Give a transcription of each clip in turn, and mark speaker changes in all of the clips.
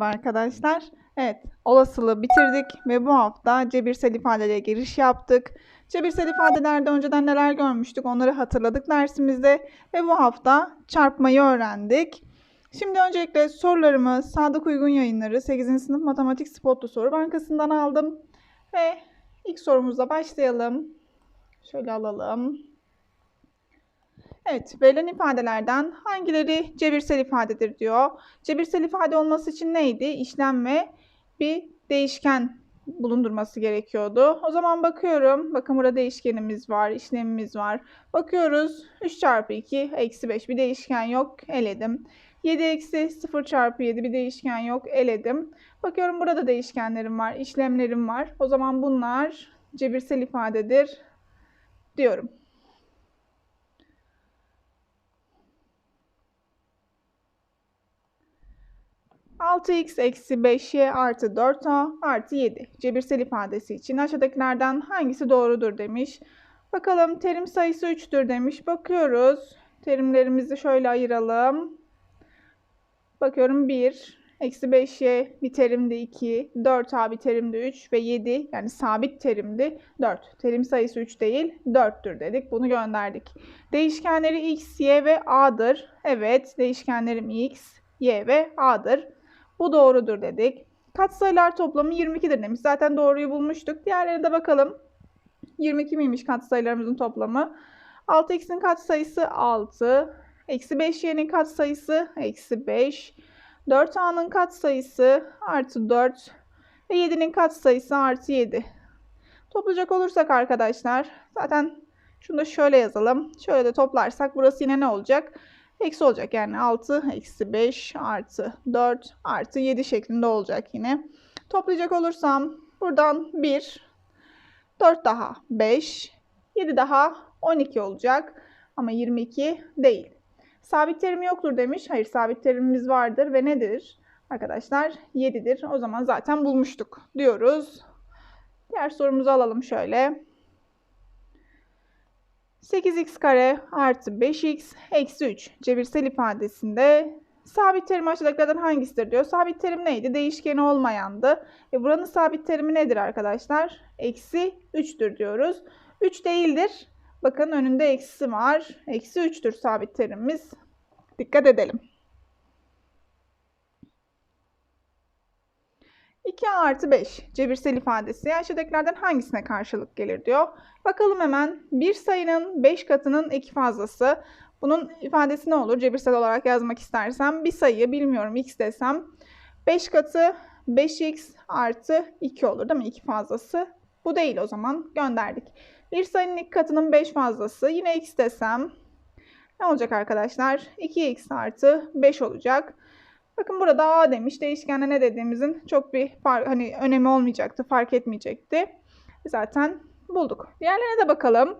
Speaker 1: Merhaba arkadaşlar. Evet, olasılığı bitirdik ve bu hafta cebirsel ifadelere giriş yaptık. Cebirsel ifadelerde önceden neler görmüştük onları hatırladık dersimizde ve bu hafta çarpmayı öğrendik. Şimdi öncelikle sorularımı Sadık Uygun Yayınları 8. sınıf matematik spotlu soru bankasından aldım. Ve ilk sorumuzla başlayalım. Şöyle alalım. Evet, verilen ifadelerden hangileri cebirsel ifadedir diyor. Cebirsel ifade olması için neydi? İşlem ve bir değişken bulundurması gerekiyordu. O zaman bakıyorum. Bakın burada değişkenimiz var, işlemimiz var. Bakıyoruz. 3 çarpı 2 eksi 5 bir değişken yok. Eledim. 7 eksi 0 çarpı 7 bir değişken yok. Eledim. Bakıyorum burada değişkenlerim var, işlemlerim var. O zaman bunlar cebirsel ifadedir diyorum. Altı x eksi 5y artı 4a artı 7 cebirsel ifadesi için aşağıdakilerden hangisi doğrudur demiş. Bakalım terim sayısı 3'tür demiş. Bakıyoruz. Terimlerimizi şöyle ayıralım. Bakıyorum 1, eksi 5y bir terimde 2, 4a bir terimde 3 ve 7 yani sabit terimdi 4. Terim sayısı 3 değil 4'tür dedik. Bunu gönderdik. Değişkenleri x, y ve a'dır. Evet değişkenlerim x, y ve a'dır. Bu doğrudur dedik. Katsayılar toplamı 22'dir demiş. Zaten doğruyu bulmuştuk. Diğerlerine de bakalım. 22 miymiş katsayılarımızın toplamı? 6x'in katsayısı 6. Eksi 5y'nin katsayısı eksi 5. 4a'nın katsayısı artı 4. Ve 7'nin katsayısı artı 7. Toplayacak olursak arkadaşlar zaten şunu da şöyle yazalım. Şöyle de toplarsak burası yine ne olacak? Eksi olacak yani 6 eksi 5 artı 4 artı 7 şeklinde olacak yine. Toplayacak olursam buradan 1, 4 daha 5, 7 daha 12 olacak. Ama 22 değil. Sabit terim yoktur demiş. Hayır sabit terimimiz vardır ve nedir? Arkadaşlar 7'dir. O zaman zaten bulmuştuk diyoruz. Diğer sorumuzu alalım şöyle. 8x kare artı 5x eksi 3 cebirsel ifadesinde sabit terim aşağıdakilerden hangisidir diyor. Sabit terim neydi? Değişkeni olmayandı. E buranın sabit terimi nedir arkadaşlar? Eksi 3'tür diyoruz. 3 değildir. Bakın önünde eksi var. Eksi 3'tür sabit terimimiz. Dikkat edelim. 2 artı 5 cebirsel ifadesi aşağıdakilerden hangisine karşılık gelir diyor. Bakalım hemen bir sayının 5 katının iki fazlası. Bunun ifadesi ne olur? Cebirsel olarak yazmak istersem bir sayıyı bilmiyorum x desem 5 katı 5x artı 2 olur değil mi? 2 fazlası. Bu değil o zaman gönderdik. Bir sayının iki katının 5 fazlası yine x desem ne olacak arkadaşlar? 2x artı 5 olacak. Bakın burada a demiş. Değişkende ne dediğimizin çok bir fark, hani önemi olmayacaktı, fark etmeyecekti. Zaten bulduk. Diğerlerine de bakalım.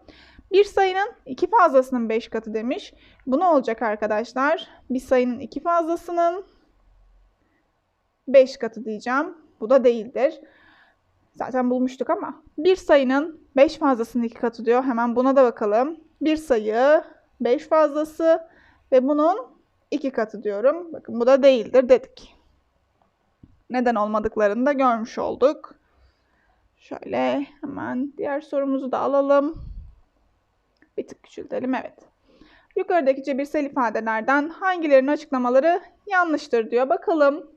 Speaker 1: Bir sayının iki fazlasının 5 katı demiş. Bu ne olacak arkadaşlar? Bir sayının iki fazlasının 5 katı diyeceğim. Bu da değildir. Zaten bulmuştuk ama. Bir sayının 5 fazlasının iki katı diyor. Hemen buna da bakalım. Bir sayı 5 fazlası ve bunun 2 katı diyorum. Bakın bu da değildir dedik. Neden olmadıklarını da görmüş olduk. Şöyle hemen diğer sorumuzu da alalım. Bir tık küçültelim. Evet. Yukarıdaki cebirsel ifadelerden hangilerinin açıklamaları yanlıştır diyor. Bakalım.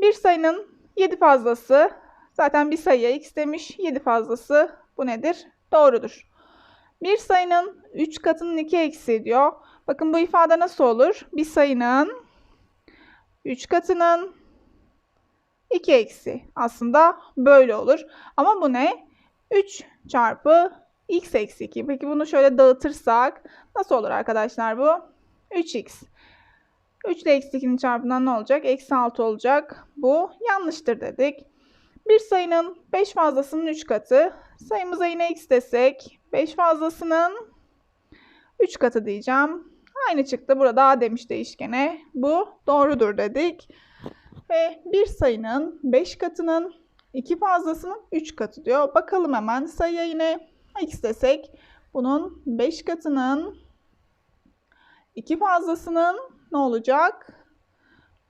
Speaker 1: Bir sayının 7 fazlası. Zaten bir sayıya x demiş. 7 fazlası. Bu nedir? Doğrudur. Bir sayının 3 katının 2 eksi diyor. Bakın bu ifade nasıl olur? Bir sayının 3 katının 2 eksi. Aslında böyle olur. Ama bu ne? 3 çarpı x eksi 2. Peki bunu şöyle dağıtırsak nasıl olur arkadaşlar bu? 3x. 3 ile eksi 2'nin çarpımından ne olacak? Eksi 6 olacak. Bu yanlıştır dedik. Bir sayının 5 fazlasının 3 katı. Sayımıza yine x desek 5 fazlasının 3 katı diyeceğim. Aynı çıktı. Burada a demiş değişkene. Bu doğrudur dedik. Ve bir sayının 5 katının 2 fazlasının 3 katı diyor. Bakalım hemen sayıya yine x desek. Bunun 5 katının 2 fazlasının ne olacak?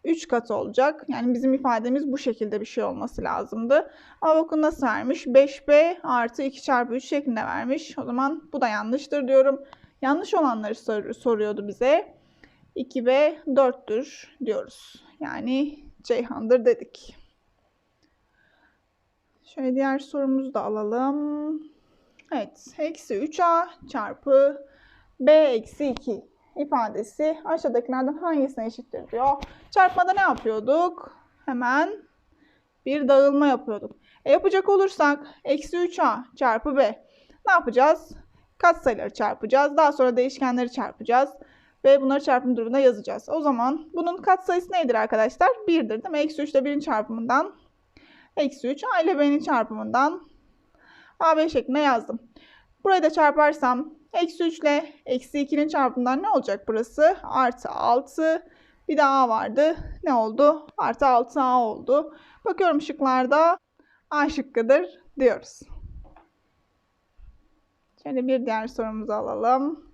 Speaker 1: 3 katı olacak. Yani bizim ifademiz bu şekilde bir şey olması lazımdı. Ama bakın nasıl vermiş? 5b artı 2 çarpı 3 şeklinde vermiş. O zaman bu da yanlıştır diyorum. Yanlış olanları sor soruyordu bize. 2b 4'tür diyoruz. Yani Ceyhan'dır dedik. Şöyle diğer sorumuzu da alalım. Evet. Eksi 3a çarpı b eksi 2 ifadesi aşağıdakilerden hangisine eşittir diyor. Çarpmada ne yapıyorduk? Hemen bir dağılma yapıyorduk. E yapacak olursak eksi 3a çarpı b ne yapacağız? Katsayıları çarpacağız. Daha sonra değişkenleri çarpacağız. Ve bunları çarpım durumunda yazacağız. O zaman bunun katsayısı nedir arkadaşlar? 1'dir değil mi? Eksi 3 ile 1'in çarpımından eksi 3 a ile b'nin çarpımından ab şeklinde yazdım. Burayı da çarparsam eksi 3 ile eksi 2'nin çarpımından ne olacak burası? Artı 6. Bir de a vardı. Ne oldu? Artı 6a oldu. Bakıyorum şıklarda a şıkkıdır diyoruz. Şöyle bir diğer sorumuzu alalım.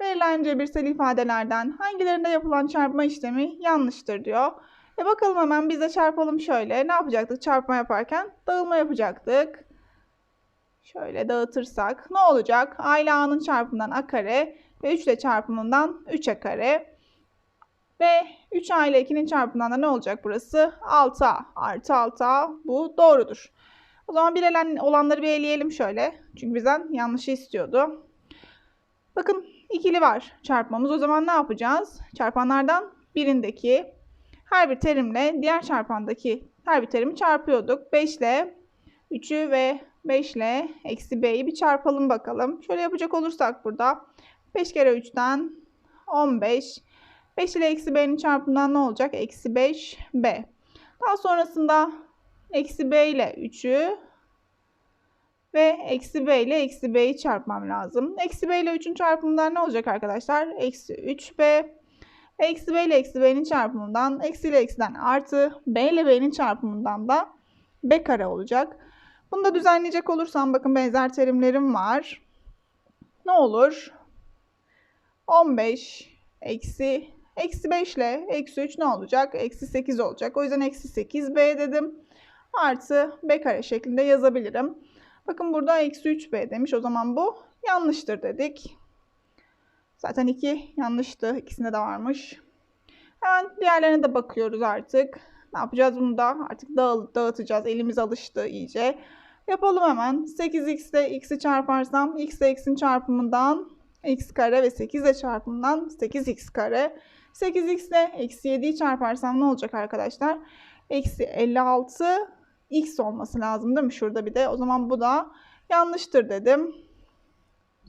Speaker 1: Verilen cebirsel ifadelerden hangilerinde yapılan çarpma işlemi yanlıştır diyor. E bakalım hemen biz de çarpalım şöyle. Ne yapacaktık çarpma yaparken? Dağılma yapacaktık. Şöyle dağıtırsak ne olacak? A A'nın çarpımından A kare ve 3 ile çarpımından 3A kare. Ve 3A ile 2'nin çarpımından da ne olacak burası? 6A artı 6A bu doğrudur. O zaman bir olanları bir eleyelim şöyle. Çünkü bizden yanlışı istiyordu. Bakın ikili var çarpmamız. O zaman ne yapacağız? Çarpanlardan birindeki her bir terimle diğer çarpandaki her bir terimi çarpıyorduk. 5 ile 3'ü ve 5 ile eksi b'yi bir çarpalım bakalım. Şöyle yapacak olursak burada 5 kere 3'ten 15. 5 ile eksi b'nin çarpımından ne olacak? Eksi 5b. Daha sonrasında eksi b ile 3'ü ve eksi b ile eksi b'yi çarpmam lazım. Eksi b ile 3'ün çarpımından ne olacak arkadaşlar? Eksi 3b. Eksi b ile eksi b'nin çarpımından eksi ile eksiden artı b ile b'nin çarpımından da b kare olacak. Bunu da düzenleyecek olursam bakın benzer terimlerim var. Ne olur? 15 eksi eksi 5 ile eksi 3 ne olacak? Eksi 8 olacak. O yüzden eksi 8b dedim. Artı b kare şeklinde yazabilirim. Bakın burada eksi 3b demiş. O zaman bu yanlıştır dedik. Zaten 2 yanlıştı. İkisinde de varmış. Hemen diğerlerine de bakıyoruz artık. Ne yapacağız bunu da artık dağ dağıtacağız. Elimiz alıştı iyice. Yapalım hemen. 8x ile x'i çarparsam x ile x'in çarpımından x kare ve 8 ile çarpımından 8x kare. 8x ile eksi 7'yi çarparsam ne olacak arkadaşlar? Eksi 56 x olması lazım değil mi? Şurada bir de. O zaman bu da yanlıştır dedim.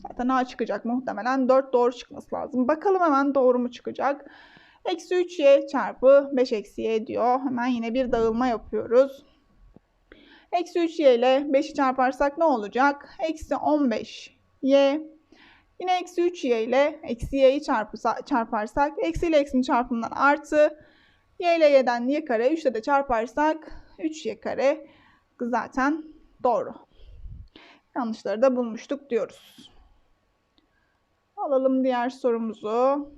Speaker 1: Zaten A çıkacak muhtemelen. 4 doğru çıkması lazım. Bakalım hemen doğru mu çıkacak. Eksi 3y çarpı 5 eksi y diyor. Hemen yine bir dağılma yapıyoruz. Eksi 3y ile 5'i çarparsak ne olacak? Eksi 15y. Yine eksi 3y ile eksi y'yi çarparsak eksi ile eksinin çarpımından artı y ile y'den y kare 3 ile de çarparsak 3y kare zaten doğru. Yanlışları da bulmuştuk diyoruz. Alalım diğer sorumuzu.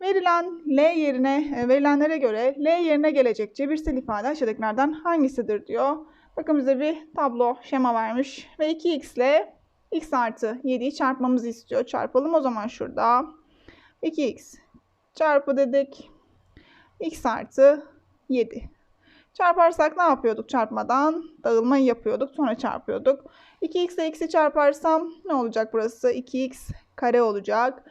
Speaker 1: Verilen L yerine, e, verilenlere göre L yerine gelecek cebirsel ifade aşağıdakilerden hangisidir diyor. Bakın bize bir tablo şema vermiş ve 2x ile x artı 7'yi çarpmamızı istiyor. Çarpalım o zaman şurada. 2x çarpı dedik. x artı 7. Çarparsak ne yapıyorduk çarpmadan? Dağılmayı yapıyorduk. Sonra çarpıyorduk. 2x ile x'i çarparsam ne olacak burası? 2x kare olacak.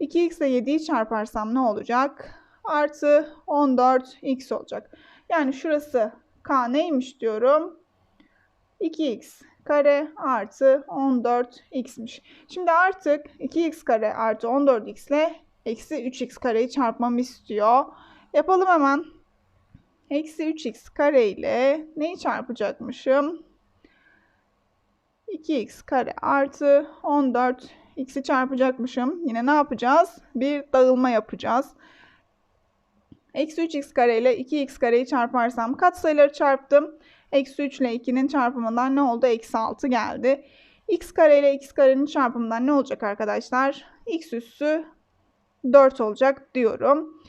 Speaker 1: 2x ile 7'yi çarparsam ne olacak? Artı 14x olacak. Yani şurası k neymiş diyorum? 2x kare artı 14x'miş. Şimdi artık 2x kare artı 14x ile eksi 3x kareyi çarpmamı istiyor. Yapalım hemen. Eksi 3x kare ile neyi çarpacakmışım? 2x kare artı 14 x'i çarpacakmışım. Yine ne yapacağız? Bir dağılma yapacağız. Eksi 3x kare ile 2x kareyi çarparsam katsayıları çarptım. Eksi 3 ile 2'nin çarpımından ne oldu? Eksi 6 geldi. x kare ile x karenin çarpımından ne olacak arkadaşlar? x üssü 4 olacak diyorum.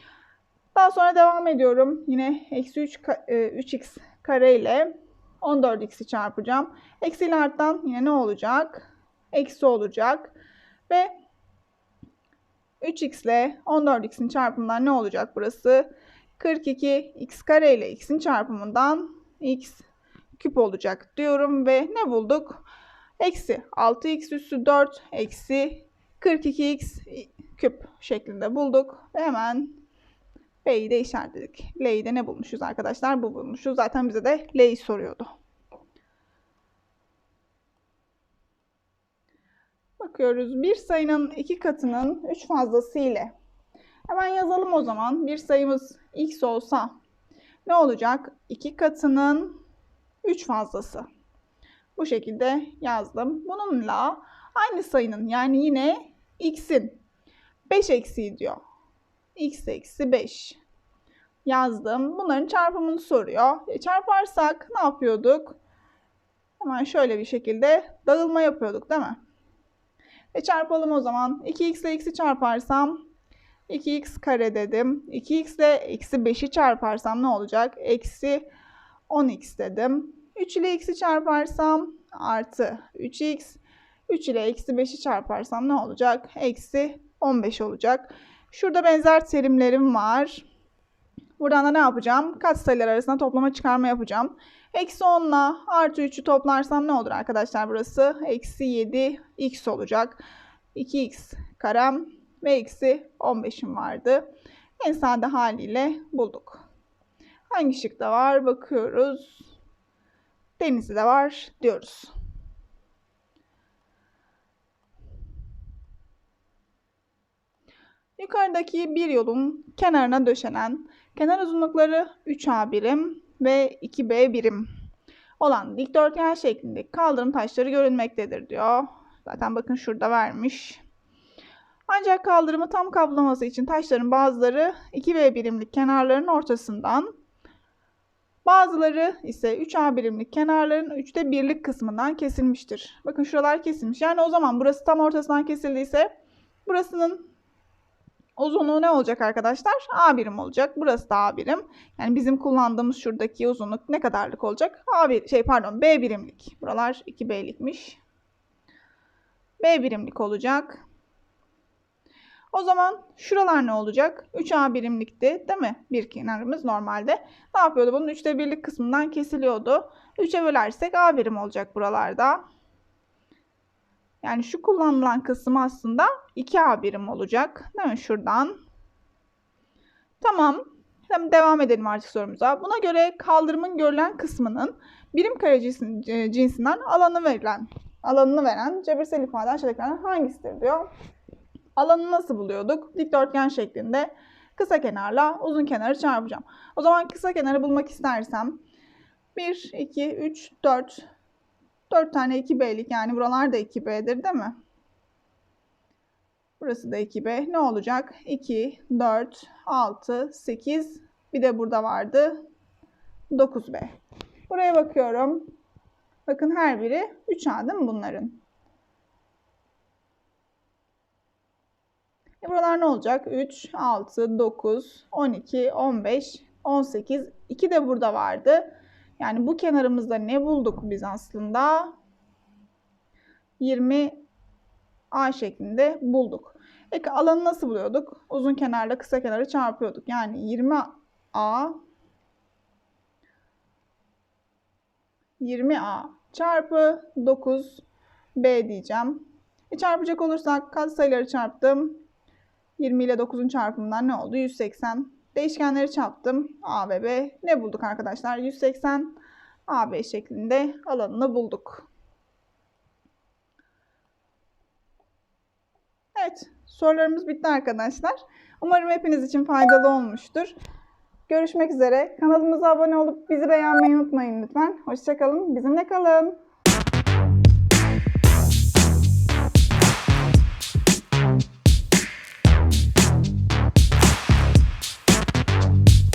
Speaker 1: Daha sonra devam ediyorum. Yine eksi 3, 3x kare ile 14x'i çarpacağım. Eksi ile arttan yine ne olacak? Eksi olacak. Ve 3x ile 14x'in çarpımından ne olacak burası? 42 x kare ile x'in çarpımından x küp olacak diyorum ve ne bulduk? Eksi 6x üssü 4 eksi 42x küp şeklinde bulduk. Hemen B'yi de işaretledik. L'yi de ne bulmuşuz arkadaşlar? Bu bulmuşuz. Zaten bize de L'yi soruyordu. Bakıyoruz. Bir sayının iki katının 3 fazlası ile. Hemen yazalım o zaman. Bir sayımız x olsa ne olacak? 2 katının 3 fazlası. Bu şekilde yazdım. Bununla aynı sayının yani yine x'in 5 eksiği diyor. x eksi 5 yazdım. Bunların çarpımını soruyor. E, çarparsak ne yapıyorduk? Hemen şöyle bir şekilde dağılma yapıyorduk değil mi? E çarpalım o zaman. 2x ile x'i çarparsam 2x kare dedim. 2x ile eksi 5'i çarparsam ne olacak? Eksi 10x dedim. 3 ile x'i çarparsam artı 3x. 3 ile eksi 5'i çarparsam ne olacak? Eksi 15 olacak. Şurada benzer terimlerim var. Buradan da ne yapacağım? Katsayılar arasında toplama çıkarma yapacağım. Eksi 10 ile artı 3'ü toplarsam ne olur arkadaşlar burası? Eksi 7x olacak. 2x karem ve eksi 15'im vardı. En sade haliyle bulduk. Hangi şıkta var bakıyoruz. Denizli de var diyoruz. Yukarıdaki bir yolun kenarına döşenen kenar uzunlukları 3A birim ve 2B birim olan dikdörtgen şeklindeki kaldırım taşları görünmektedir diyor. Zaten bakın şurada vermiş. Ancak kaldırımı tam kaplaması için taşların bazıları 2B birimlik kenarların ortasından, bazıları ise 3A birimlik kenarların 3'te birlik kısmından kesilmiştir. Bakın şuralar kesilmiş. Yani o zaman burası tam ortasından kesildiyse burasının uzunluğu ne olacak arkadaşlar? A birim olacak. Burası da A birim. Yani bizim kullandığımız şuradaki uzunluk ne kadarlık olacak? A bir şey pardon B birimlik. Buralar 2B'likmiş. B birimlik olacak. O zaman şuralar ne olacak? 3A birimlikti değil mi? Bir kenarımız normalde. Ne yapıyordu? Bunun 3'te birlik kısmından kesiliyordu. 3'e bölersek A birim olacak buralarda. Yani şu kullanılan kısım aslında 2A birim olacak. Değil mi? Şuradan. Tamam. Şimdi devam edelim artık sorumuza. Buna göre kaldırımın görülen kısmının birim kare cinsinden alanı verilen alanını veren cebirsel ifade aşağıdakilerden hangisidir diyor. Alanı nasıl buluyorduk? Dikdörtgen şeklinde kısa kenarla uzun kenarı çarpacağım. O zaman kısa kenarı bulmak istersem 1, 2, 3, 4, 4 tane 2B'lik yani buralar da 2B'dir değil mi? Burası da 2B. Ne olacak? 2, 4, 6, 8. Bir de burada vardı. 9B. Buraya bakıyorum. Bakın her biri 3A değil mi bunların? E buralar ne olacak? 3, 6, 9, 12, 15, 18. 2 de burada vardı. Yani bu kenarımızda ne bulduk biz aslında? 20 A şeklinde bulduk. Peki alanı nasıl buluyorduk? Uzun kenarla kısa kenarı çarpıyorduk. Yani 20 A 20A çarpı 9B diyeceğim. E çarpacak olursak katsayıları çarptım. 20 ile 9'un çarpımından ne oldu? 180. Değişkenleri çarptım. A ve B. Ne bulduk arkadaşlar? 180 AB şeklinde alanını bulduk. Evet, sorularımız bitti arkadaşlar. Umarım hepiniz için faydalı olmuştur. Görüşmek üzere. Kanalımıza abone olup bizi beğenmeyi unutmayın lütfen. Hoşçakalın, bizimle kalın.